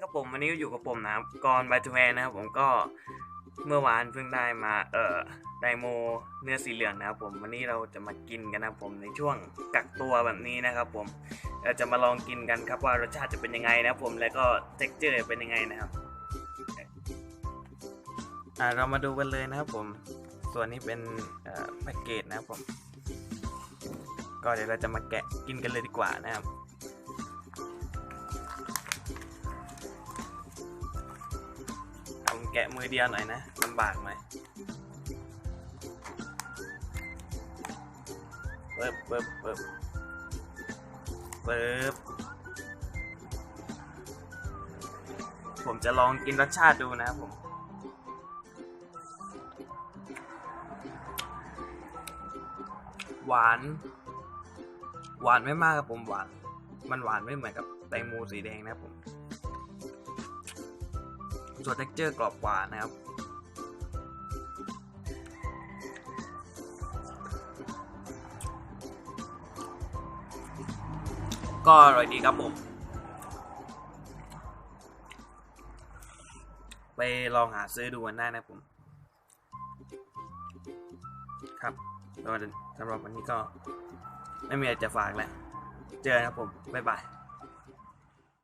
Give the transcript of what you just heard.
ครับผมวันนี้ก็อยู่กับผมนะครับกรบายทูแมนนะครับผมก็เมื่อวานเพิ่งได้มาเอ่อไดโมเนื้อสีเหลืองนะครับผมวันนี้เราจะมากินกันนะครับผมในช่วงกักตัวแบบนี้นะครับผมเราจะมาลองกินกันครับว่ารสชาติจะเป็นยังไงนะครับผมแล้วก็เท็กเจอร์เป็นยังไงนะครับอ่าเรามาดูกันเลยนะครับผมส่วนนี้เป็นเอ่อแพ็กเกจนะครับผม ก็เดี๋ยวเราจะมาแกะกินกันเลยดีกว่านะครับ แกะมือเดียวหน่อยนะลำบากหน่อยเปิบเปิบเปิบเปิบผมจะลองกินรสชาติดูนะครับผมหวาน หวานไม่มากครับผมหวาน มันหวานไม่เหมือนกับแตงโมสีแดงนะผม ส่วน texture กรอบกว่านะครับก็อร่อยดีครับผม ไปลองหาซื้อดูกันได้นะผม ครับสำหรับวันนี้ก็ไม่มีอะไรจะฝากแล้ว เจอกันครับผม บ๊ายบาย